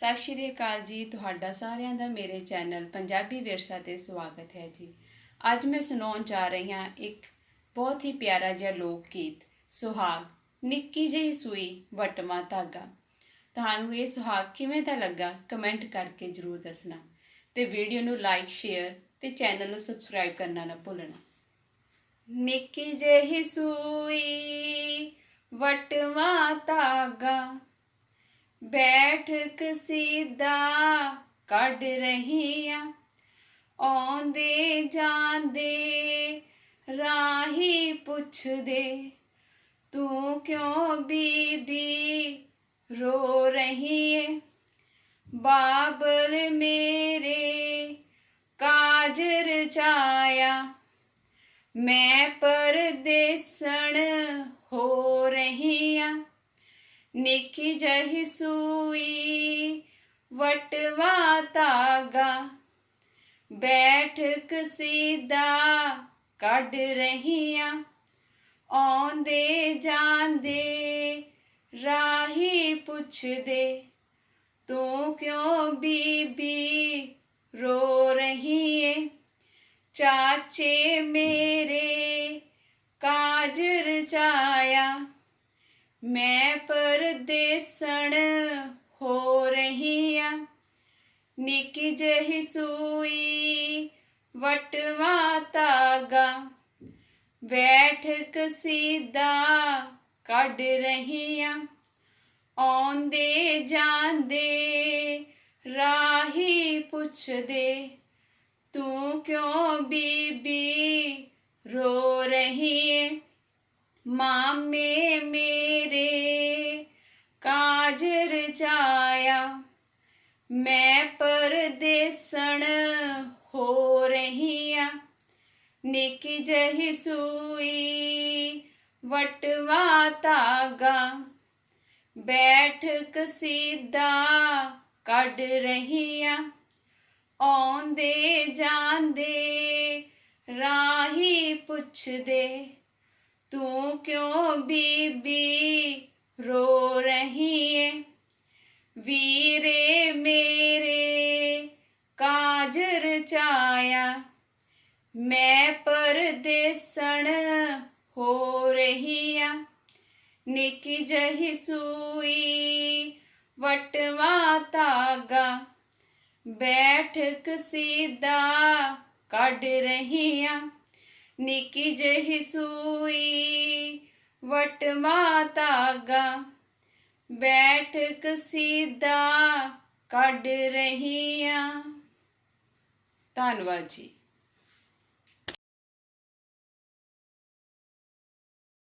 ਸਤਿ ਸ਼੍ਰੀ ਅਕਾਲ ਜੀ, ਤੁਹਾਡਾ ਸਾਰਿਆਂ ਦਾ ਮੇਰੇ ਚੈਨਲ ਪੰਜਾਬੀ ਵਿਰਸਾ ਤੇ ਸਵਾਗਤ ਹੈ ਜੀ। ਅੱਜ ਮੈਂ ਸੁਣਾਉਣ ਜਾ ਰਹੀ ਹਾਂ ਇੱਕ ਬਹੁਤ ਹੀ ਪਿਆਰਾ ਜਿਹਾ ਲੋਕ ਗੀਤ ਸੁਹਾਗ, ਨਿੱਕੀ ਜਿਹੀ ਸੂਈ, ਵਟਵਾ ਧਾਗਾ। ਤੁਹਾਨੂੰ ਇਹ ਸੁਹਾਗ ਕਿਵੇਂ ਦਾ ਲੱਗਾ, ਕਮੈਂਟ ਕਰਕੇ ਜਰੂਰ ਦੱਸਣਾ ਤੇ ਵੀਡੀਓ ਨੂੰ ਲਾਈਕ, ਸ਼ੇਅਰ ਤੇ ਚੈਨਲ ਨੂੰ ਸਬਸਕ੍ਰਾਈਬ ਕਰਨਾ ਨਾ ਭੁੱਲਣਾ। ਨਿੱਕੀ ਜਿਹੀ ਸੂਈ, ਵਟਵਾ ਧਾਗਾ ਬੈਠ ਕਸੀਦਾ ਕੱਢ ਰਹੀ ਆ ਆਉਂਦੇ ਜਾਂਦੇ ਰਾਹੀ ਪੁੱਛਦੇ, ਤੂੰ ਕਿਉਂ ਬੀਬੀ ਰੋ ਰਹੀ ਏ ਬਾਬਲ ਮੇਰੇ ਕਾਜਰ ਚਾਇਆ, ਮੈਂ ਪਰਦੇ ਨਿੱਕੀ ਜਿਹੀ ਸੂਈ ਵਟਵਾ ਧਾਗਾ ਬੈਠ ਕਸੀਦਾ, ਕੱਢ ਰਹੀਆਂ। ਆਉਂਦੇ ਜਾਂਦੇ, ਰਾਹੀ ਪੁੱਛਦੇ, ਤੂੰ ਕਿਉਂ ਬੀਬੀ ਰੋ ਰਹੀ ਏ ਚਾਚੇ ਮੇਰੇ ਕਾਜਰ ਚਾ ਮੈਂ ਪਰਦੇਸਣ ਹੋ ਰਹੀ ਆ ਨਿੱਕੀ ਜਿਹੀ ਸੂਈ ਵਟਵਾ ਤਾਗਾ ਬੈਠ ਕਸੀਦਾ ਕੱਢ ਰਹੀ ਆ ਆਉਂਦੇ ਜਾਂਦੇ ਰਾਹੀ ਪੁੱਛਦੇ, ਤੂੰ ਕਿਉਂ ਬੀਬੀ ਰੋ ਰਹੀ ਏ ਮਾਮੇ ਮੇਰੇ, ਕਾਜਰ ਚਾਇਆ ਮੈਂ ਪਰਦੇਸਣ ਹੋ ਰਹੀ ਆ ਨਿੱਕੀ ਜਹੀ ਸੂਈ ਵਟਵਾ ਧਾਗਾ। ਬੈਠ ਕਸੀਦਾ ਕੱਢ ਰਹੀ ਆ ਆਉਂਦੇ ਜਾਂਦੇ, ਰਾਹੀ ਪੁੱਛਦੇ। ਤੂੰ ਕਿਉਂ ਬੀਬੀ ਰੋ ਰਹੀ ਏ ਵੀਰੇ ਮੇਰੇ ਕਾਜਰ ਚਾਇਆ ਮੈਂ ਪਰਦੇਸਣ ਹੋ ਰਹੀ ਆ ਨਿੱਕੀ ਜਿਹੀ ਸੂਈ ਵਟਵਾ ਧਾਗਾ ਬੈਠ ਕਸੀਦਾ ਕੱਢ ਰਹੀ ਆ ਨਿੱਕੀ ਜਿਹੀ ਸੂਈ ਵਟ ਧਾਗਾ ਬੈਠ ਕਸੀਦਾ ਕੱਢ ਰਹੀ ਆ ਧੰਨਵਾਦ ਜੀ।